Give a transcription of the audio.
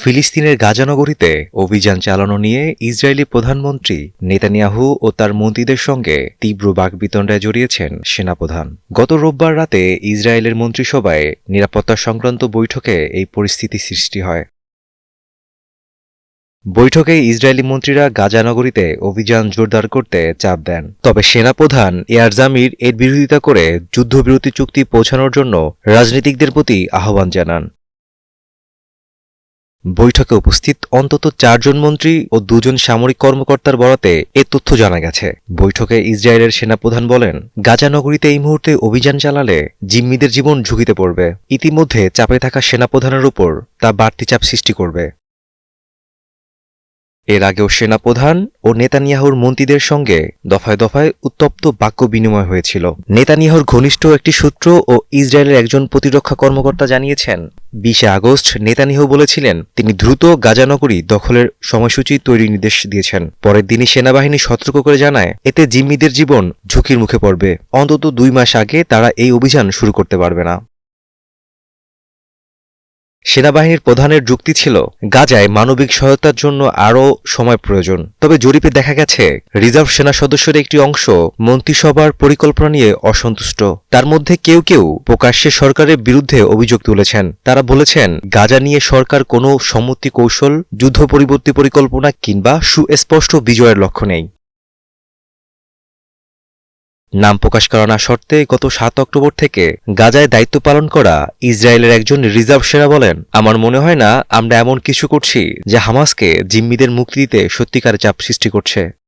ফিলিস্তিনের গাজানগরীতে অভিযান চালানো নিয়ে ইসরায়েলি প্রধানমন্ত্রী নেতানিয়াহু ও তার মন্ত্রীদের সঙ্গে তীব্র বাকবিতণ্ডায় জড়িয়েছেন সেনাপ্রধান। গত রোববার রাতে ইসরায়েলের মন্ত্রিসভায় নিরাপত্তা সংক্রান্ত বৈঠকে এই পরিস্থিতি সৃষ্টি হয়। বৈঠকে ইসরায়েলি মন্ত্রীরা গাজা নগরীতে অভিযান জোরদার করতে চাপ দেন। তবে সেনাপ্রধান এয়ার জামির এর বিরোধিতা করে যুদ্ধবিরতি চুক্তি পৌঁছানোর জন্য রাজনীতিকদের প্রতি আহ্বান জানান। বৈঠকে উপস্থিত অন্তত চারজন মন্ত্রী ও দুজন সামরিক কর্মকর্তার বরাতে এ তথ্য জানা গেছে। বৈঠকে ইসরায়েলের সেনাপ্রধান বলেন, গাজা নগরীতে এই মুহূর্তে অভিযান চালালে জিম্মিদের জীবন ঝুঁকিতে পড়বে। ইতিমধ্যে চাপে থাকা সেনাপ্রধানের উপর তা বাড়তি চাপ সৃষ্টি করবে। এর আগেও সেনাপ্রধান ও নেতানিয়াহুর মন্ত্রীদের সঙ্গে দফায় দফায় উত্তপ্ত বাক্য বিনিময় হয়েছিল। নেতানিয়াহুর ঘনিষ্ঠ একটি সূত্র ও ইসরায়েলের একজন প্রতিরক্ষা কর্মকর্তা জানিয়েছেন, বিশে আগস্ট নেতানিয়াহু বলেছিলেন, তিনি দ্রুত গাজানগরী দখলের সময়সূচি তৈরির নির্দেশ দিয়েছেন। পরের দিনই সেনাবাহিনী সতর্ক করে জানায়, এতে জিম্মিদের জীবন ঝুঁকির মুখে পড়বে। অন্তত দুই মাস আগে তারা এই অভিযান শুরু করতে পারবে না। সেনাবাহিনীর প্রধানের যুক্তি ছিল, গাজায় মানবিক সহায়তার জন্য আরও সময় প্রয়োজন। তবে জরিপে দেখা গেছে, রিজার্ভ সেনা সদস্যের একটি অংশ মন্ত্রিসভার পরিকল্পনা নিয়ে অসন্তুষ্ট। তার মধ্যে কেউ কেউ প্রকাশ্যে সরকারের বিরুদ্ধে অভিযোগ তুলেছেন। তারা বলেছেন, গাজা নিয়ে সরকার কোনো সম্মতি কৌশল, যুদ্ধ পরিবর্তী পরিকল্পনা কিংবা সুস্পষ্ট বিজয়ের লক্ষ্য নেই। নাম প্রকাশ করা না শর্তে গত সাত অক্টোবর থেকে গাজায় দায়িত্ব পালন করা ইসরায়েলের একজন রিজার্ভ সেরা বলেন, আমার মনে হয় না আমরা এমন কিছু করছি যা হামাসকে জিম্মিদের মুক্তি দিতে সত্যিকার চাপ সৃষ্টি করছে।